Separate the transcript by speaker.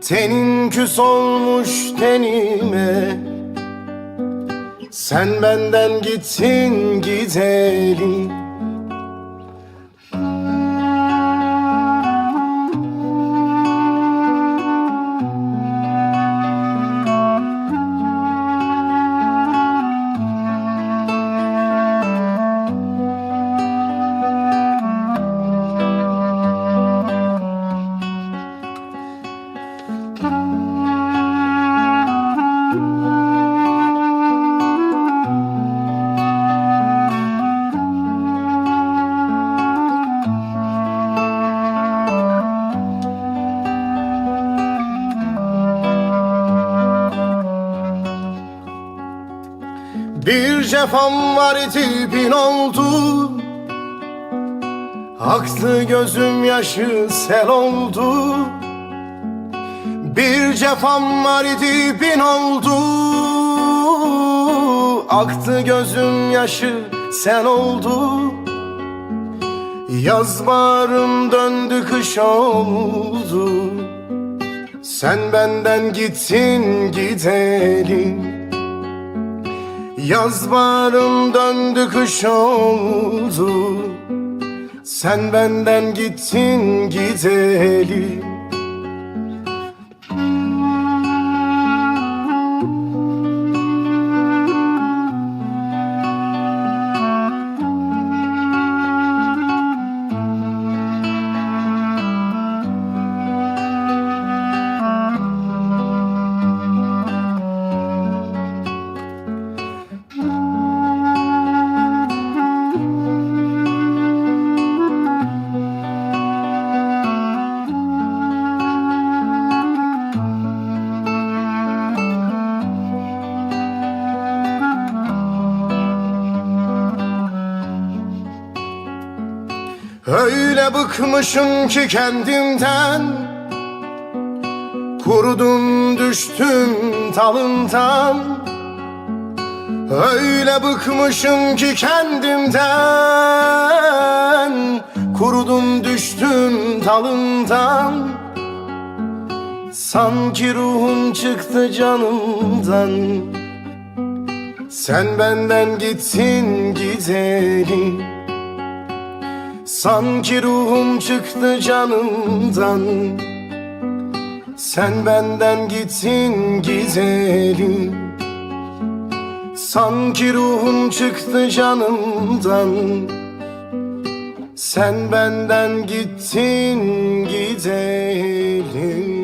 Speaker 1: Tenin küs olmuş tenime. Sen benden gittin gideli Bir cefam var bin oldu. Aktı gözüm yaşı sel oldu. Bir cefam var bin oldu. Aktı gözüm yaşı sel oldu. Yaz bağrım döndü kış oldu. Sen benden gittin gidelim Yaz bağrım döndü kış oldu. Sen benden gittin gidelim Öyle bıkmışım ki kendimden. Kurudum düştüm talından Öyle bıkmışım ki kendimden. Kurudum düştüm talından Sanki ruhum çıktı canımdan. Sen benden gittin gidelim Sanki ruhum çıktı canımdan. Sen benden gittin gidelim Sanki ruhum çıktı canımdan. Sen benden gittin gidelim